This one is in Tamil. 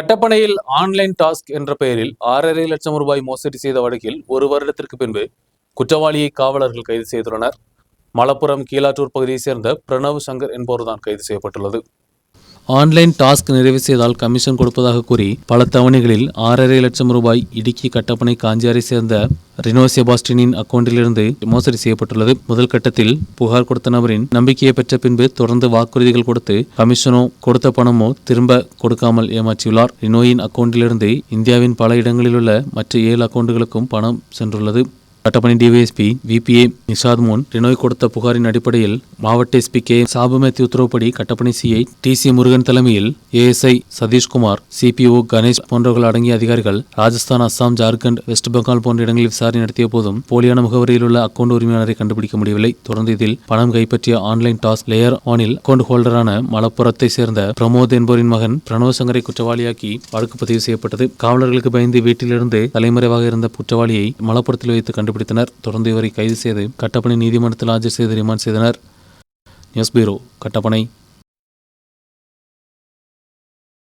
கட்டப்பனையில் ஆன்லைன் டாஸ்க் என்ற பெயரில் ஆறரை லட்சம் ரூபாய் மோசடி செய்த வழக்கில் ஒரு வருடத்திற்கு பின்பு குற்றவாளியை காவலர்கள் கைது செய்துள்ளனர். மலப்புரம் கீழாற்றூர் பகுதியைச் சேர்ந்த பிரணவ் சங்கர் என்பவர்தான் கைது செய்யப்பட்டுள்ளது. ஆன்லைன் டாஸ்க் நிறைவு செய்தால் கமிஷன் கொடுப்பதாக கூறி பல தவணைகளில் ஆறரை லட்சம் ரூபாய் இடுக்கி கட்டப்பனை காஞ்சியாரை சேர்ந்த ரினோ செபாஸ்டினின் அக்கவுண்டிலிருந்து மோசடி செய்யப்பட்டுள்ளது. முதல் கட்டத்தில் புகார் கொடுத்த நபரின் நம்பிக்கையை பெற்ற பின்பு தொடர்ந்து வாக்குறுதிகள் கொடுத்து கமிஷனோ கொடுத்த பணமோ திரும்ப கொடுக்காமல் ஏமாற்றியுள்ளார். ரினோயின் அக்கவுண்டிலிருந்து இந்தியாவின் பல இடங்களில் உள்ள மற்ற ஏழு அக்கவுண்டுகளுக்கும் பணம் சென்றுள்ளது. கட்டப்பணி டிவைஎஸ்பி விபிஏ நிஷாத் மோன் ரினோய் கொடுத்த புகாரின் அடிப்படையில் மாவட்ட எஸ்பி கே சாபுமேத்தி உத்தரவுப்படி கட்டப்பணி சிஐ டி சி முருகன் தலைமையில் ஏஎஸ்ஐ சதீஷ்குமார் சிபிஓ கணேஷ் போன்றவர்கள் அடங்கிய அதிகாரிகள் ராஜஸ்தான் அஸ்ஸாம் ஜார்க்கண்ட் வெஸ்ட் பெங்கால் போன்ற இடங்களில் விசாரணை நடத்திய போதும் போலியான முகவரியில் உள்ள அக்கவுண்ட் உரிமையாளரை கண்டுபிடிக்க முடியவில்லை. தொடர்ந்து இதில் பணம் கைப்பற்றிய ஆன்லைன் டாஸ் லேயர் ஆனில் அக்கவுண்ட் ஹோல்டரான மலப்புரத்தை சேர்ந்த பிரமோத் என்பவரின் மகன் பிரணவ் சங்கரை குற்றவாளியாக்கி வழக்கு பதிவு செய்யப்பட்டது. காவலர்களுக்கு பயந்து வீட்டிலிருந்து தலைமறைவாக இருந்த குற்றவாளியை மலப்புரத்தில் வைத்து கண்டு கண்டுபிடித்தனர். தொடர்ந்து இவரை கைது செய்து கட்டப்பனை நீதிமன்றத்தில் ஆஜர் செய்து ரிமாண்ட் செய்தனர். News bureau Kattappana.